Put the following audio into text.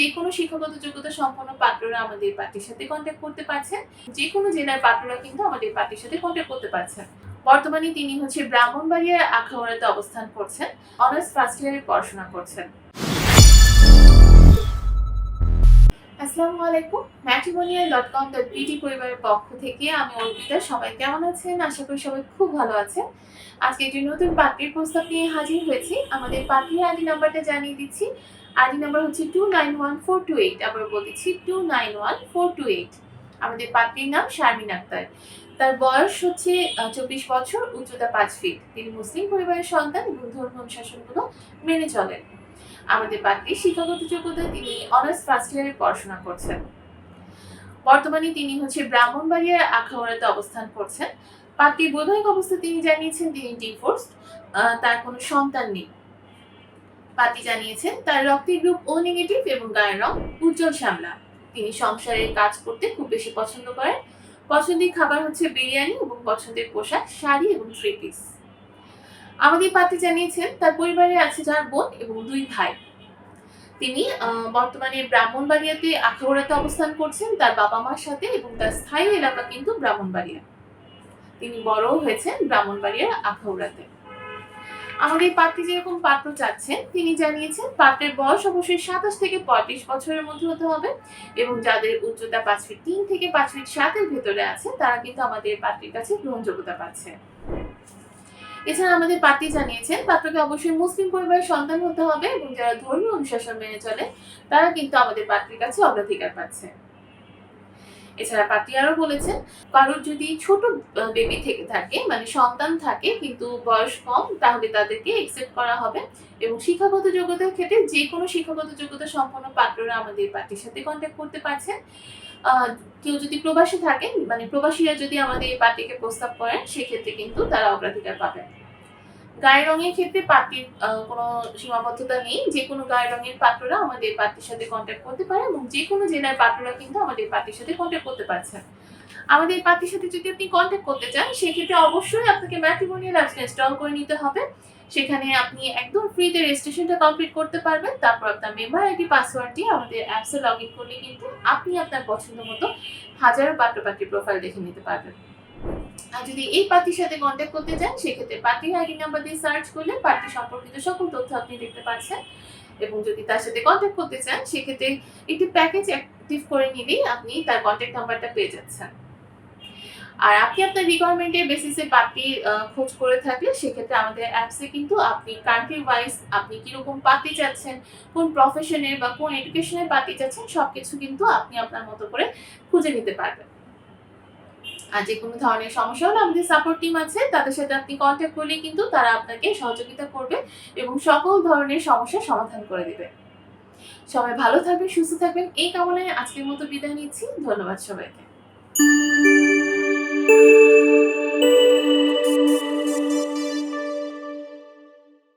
যে কোনো শিক্ষাগত যোগ্যতা সম্পন্ন পাত্ররা আমাদের পার্টির সাথে কন্ট্যাক্ট করতে পারছেন। যে কোনো জেলার পাত্ররা কিন্তু আমাদের পার্টির সাথে কন্ট্যাক্ট করতে পারছেন। বর্তমানে তিনি হচ্ছে ব্রাহ্মণবাড়িয়া আখাউড়াতে অবস্থান করছেন। অনার্স ফার্স্ট ইয়ারে পড়াশোনা করছেন। আসসালামু আলাইকুম matrimonial dot com dot BD পরিবারের পক্ষ থেকে আমি অর্পিতা। সবাই কেমন আছেন? আশা করি সবাই খুব ভালো আছেন। আজকে একটি নতুন পাত্রীর প্রস্তাব নিয়ে হাজির হয়েছি। আমাদের পাত্রীর আইডি নাম্বারটা জানিয়ে দিচ্ছি। আইডি নাম্বার হচ্ছে two nine one four two eight. আবার বলতেছি, two nine one four two eight. আমাদের পাত্রীর নাম শারমিন আক্তার। তার বয়স হচ্ছে চব্বিশ বছর, উচ্চতা পাঁচ ফিট। তিনি মুসলিম পরিবারের সন্তান এবং ধর্ম অনুশাসনগুলো মেনে চলেন। আমাদের পাত্রী শিক্ষাগত যোগ্যতায় তিনি অনার্স ফার্স্ট ইয়ারে পড়াশোনা করছেন। বর্তমানে তিনি হচ্ছে ব্রাহ্মণবাড়িয়ার আখাউড়াতে অবস্থান করছেন। পাত্রীর বৈবাহিক অবস্থা তিনি জানিয়েছেন, তিনি ডিভোর্স তার কোনো সন্তান নেই। পাত্রী জানিয়েছেন, তার রক্তের গ্রুপ ও নেগেটিভ এবং গায়ের রং উজ্জ্বল শ্যামলা। তিনি সংসারের কাজ করতে খুব বেশি পছন্দ করেন। পছন্দের খাবার হচ্ছে বিরিয়ানি এবং পছন্দের পোশাক, শাড়ি এবং থ্রি পিস আমাদের পাত্রী জানিয়েছেন, তার পরিবারে আছে যার বোন এবং দুই ভাই। তিনি বর্তমানে ব্রাহ্মণবাড়িয়াতে আখাউড়াতে অবস্থান করছেন, তার বাবা মার সাথে এবং তার স্থায়ী এলাকা কিন্তু ব্রাহ্মণবাড়িয়া। তিনি বড় হয়েছেন ব্রাহ্মণবাড়িয়ার আখাউড়াতে। আমাদের পাত্রী যেরকম পাত্র চাচ্ছেন, তিনি জানিয়েছেন পাত্রের বয়স অবশ্যই সাতাশ থেকে পঁয়ত্রিশ বছরের মধ্যে হতে হবে এবং যাদের উচ্চতা পাঁচ ফিট তিন থেকে পাঁচ ফিট সাতের ভেতরে আছে, তারা কিন্তু আমাদের পাত্রীর কাছে গ্রহণযোগ্যতা পাচ্ছে। এছাড়া আমাদের পাত্রী জানিয়েছেন, পাত্রকে অবশ্যই মুসলিম পরিবারের সন্তান হতে হবে এবং যারা ধর্মীয় অনুশাসন মেনে চলে, তারা কিন্তু আমাদের পাত্রীর কাছে অগ্রাধিকার পাচ্ছে। এছাড়া পাত্রী আরও বলেছেন, কারোর যদি ছোট বেবি থেকে থাকে মানে সন্তান থাকে, কিন্তু বয়স কম, তাহলে তাদেরকে একসেপ্ট করা হবে এবং শিক্ষাগত যোগ্যতার ক্ষেত্রে যে কোনো শিক্ষাগত যোগ্যতা সম্পন্ন পাত্ররা আমাদের পার্টির সাথে কন্ট্যাক্ট করতে পারছেন। কেউ যদি প্রবাসী থাকেন মানে প্রবাসীরা যদি আমাদের এই পার্টিকে প্রস্তাব করেন, সেক্ষেত্রে কিন্তু তারা অগ্রাধিকার পাবেন। গায়ের রঙের ক্ষেত্রে পাত্রীর কোনো সীমাবদ্ধতা নেই। যে কোনো গায়ের রঙের পাত্ররা আমাদের পার্টির সাথে কন্ট্যাক্ট করতে পারে এবং যে কোনো জেলার পাত্ররা কিন্তু আমাদের পার্টির সাথে কন্ট্যাক্ট করতে পারছেন আমাদের পার্টির সাথে যদি আপনি কন্ট্যাক্ট করতে চান, সেক্ষেত্রে অবশ্যই আপনাকে ম্যাট্রিমোনিয়াল অ্যাপসটা ইনস্টল করে নিতে হবে। সেখানে আপনি একদম ফ্রিতে রেজিস্ট্রেশনটা কমপ্লিট করতে পারবেন। তারপর আপনার মেম্বার আইডি পাসওয়ার্ড দিয়ে আমাদের অ্যাপসে লগ ইন করলে কিন্তু আপনি আপনার পছন্দ মতো হাজারো পাত্র পাত্রী প্রোফাইল দেখে নিতে পারবেন। আর যদি এই পার্টির সাথে কন্ট্যাক্ট করতে চান, সেক্ষেত্রে পার্টির আইডি নাম্বার দিয়ে সার্চ করলে পার্টি সম্পর্কিত সকল তথ্য আপনি দেখতে পাচ্ছেন। এবং যদি তার সাথে কন্ট্যাক্ট করতে চান, সেক্ষেত্রে একটি প্যাকেজ অ্যাক্টিভ করে নিলেই আপনি তার কন্ট্যাক্ট নাম্বারটা পেয়ে যাচ্ছেন। আর আপনি আপনার রিকোয়ারমেন্টের বেসিসে পার্টি খোঁজ করে থাকলে সেক্ষেত্রে আমাদের অ্যাপসে কিন্তু আপনি কান্ট্রি ওয়াইজ আপনি কীরকম পার্টি চাচ্ছেন, কোন প্রফেশনের বা কোন এডুকেশনের পার্টি চাচ্ছেন, সবকিছু কিন্তু আপনি আপনার মতো করে খুঁজে নিতে পারবেন। আর যে কোনো ধরনের সমস্যা হলে আমাদের সাপোর্ট টিম আছে, তাদের সাথে আপনি কন্ট্যাক্ট করলে কিন্তু তারা আপনাকে সহযোগিতা করবে এবং সকল ধরনের সমস্যার সমাধান করে দেবে। সবাই ভালো থাকবেন, সুস্থ থাকবেন, এই কামনায় আজকের মতো বিদায় নিচ্ছি। ধন্যবাদ সবাইকে।